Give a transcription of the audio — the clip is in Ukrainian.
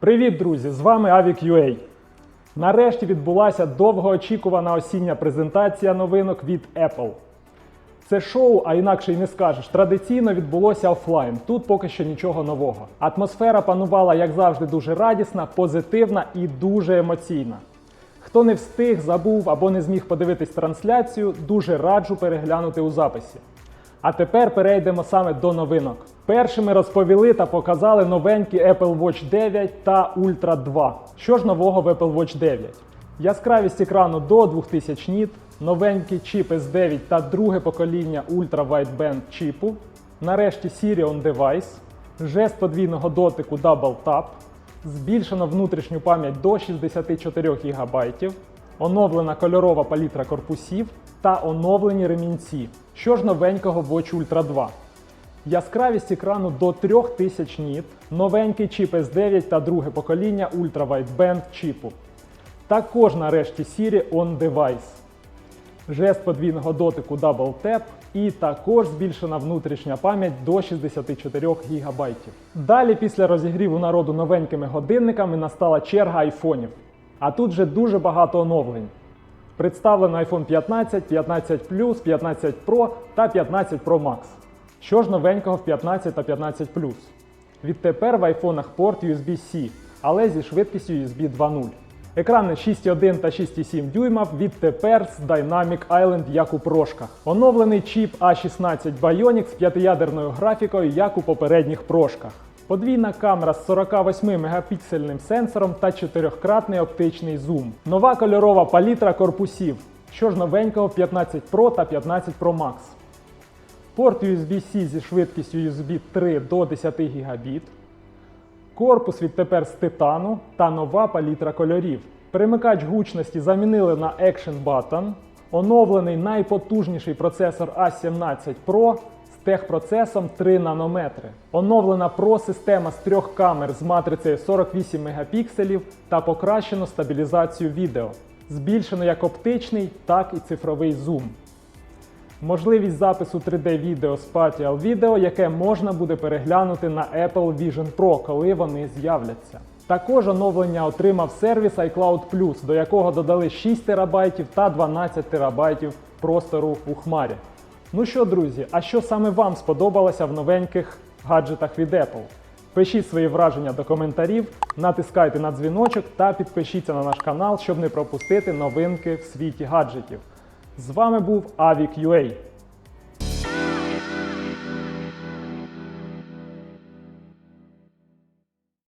Привіт, друзі! З вами Avic.ua. Нарешті відбулася довгоочікувана осіння презентація новинок від Apple. Це шоу, а інакше й не скажеш, традиційно відбулося офлайн. Тут поки що нічого нового. Атмосфера панувала, як завжди, дуже радісна, позитивна і дуже емоційна. Хто не встиг, забув або не зміг подивитись трансляцію, дуже раджу переглянути у записі. А тепер перейдемо саме до новинок. Першими розповіли та показали новенькі Apple Watch 9 та Ultra 2. Що ж нового в Apple Watch 9? Яскравість екрану до 2000 ніт, новенький чіп S9 та друге покоління Ultra Wideband чіпу, нарешті Siri on Device, жест подвійного дотику Double Tap, збільшено внутрішню пам'ять до 64 ГБ, оновлена кольорова палітра корпусів та оновлені ремінці. Що ж новенького в Watch Ultra 2? Яскравість екрану до 3000 ніт, новенький чіп S9 та друге покоління Ultra Wideband чіпу. Також нарешті Siri on Device. Жест подвійного дотику Double Tap і також збільшена внутрішня пам'ять до 64 ГБ. Далі після розігріву народу новенькими годинниками настала черга айфонів. А тут вже дуже багато оновлень. Представлено iPhone 15, 15 Plus, 15 Pro та 15 Pro Max. Що ж новенького в 15 та 15 Plus? Відтепер в айфонах порт USB-C, але зі швидкістю USB 2.0. Екрани 6.1 та 6.7 дюйма відтепер з Dynamic Island як у прошках. Оновлений чіп A16 Bionic з п'ятиядерною графікою, як у попередніх прошках. Подвійна камера з 48 мегапіксельним сенсором та чотирьохкратний оптичний зум. Нова кольорова палітра корпусів. Що ж новенького 15 Pro та 15 Pro Max. Порт USB-C зі швидкістю USB 3 до 10 Гбіт. Корпус відтепер з титану та нова палітра кольорів. Перемикач гучності замінили на Action Button. Оновлений найпотужніший процесор A17 Pro техпроцесом 3 нанометри. Оновлена Pro система з трьох камер з матрицею 48 мегапікселів та покращено стабілізацію відео. Збільшено як оптичний, так і цифровий зум. Можливість запису 3D-відео з Spatial Video, яке можна буде переглянути на Apple Vision Pro, коли вони з'являться. Також оновлення отримав сервіс iCloud Plus, до якого додали 6 ТБ та 12 ТБ простору у хмарі. Ну що, друзі, а що саме вам сподобалося в новеньких гаджетах від Apple? Пишіть свої враження до коментарів, натискайте на дзвіночок та підпишіться на наш канал, щоб не пропустити новинки в світі гаджетів. З вами був Avic.ua.